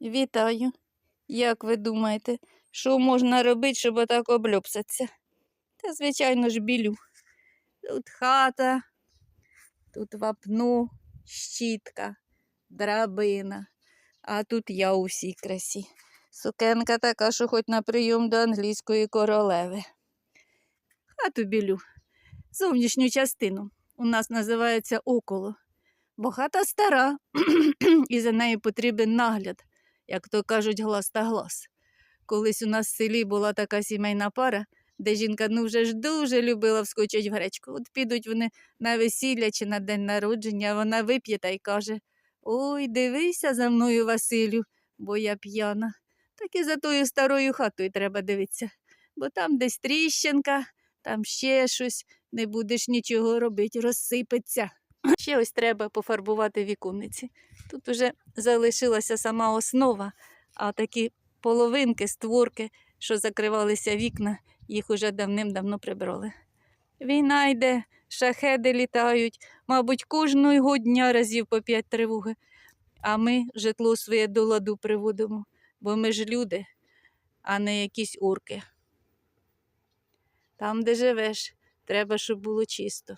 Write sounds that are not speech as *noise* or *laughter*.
Вітаю. Як ви думаєте, що можна робити, щоб отак облюбсатися? Та, звичайно ж, білю. Тут хата, тут вапно, щітка, драбина, а тут я у всій красі. Сукенка така, що хоч на прийом до англійської королеви. Хату білю. Зовнішню частину. У нас називається около. Бо хата стара, *clears throat* і за нею потрібен нагляд, як то кажуть, глас та глас. Колись у нас в селі була така сімейна пара, де жінка ну вже ж дуже любила вскочить в гречку. От підуть вони на весілля чи на день народження, вона вип'є та й каже: Ой, дивися за мною, Василю, бо я п'яна. Так і за тою старою хатою треба дивитися. Бо там десь тріщинка, там ще щось, не будеш нічого робити, розсипеться. Ще ось треба пофарбувати віконниці. Тут уже залишилася сама основа, а такі половинки, створки, що закривалися вікна, їх уже давним-давно прибрали. Війна йде, шахеди літають, мабуть, кожного дня разів по п'ять тривоги. А ми житло своє до ладу приводимо, бо ми ж люди, а не якісь орки. Там, де живеш, треба, щоб було чисто.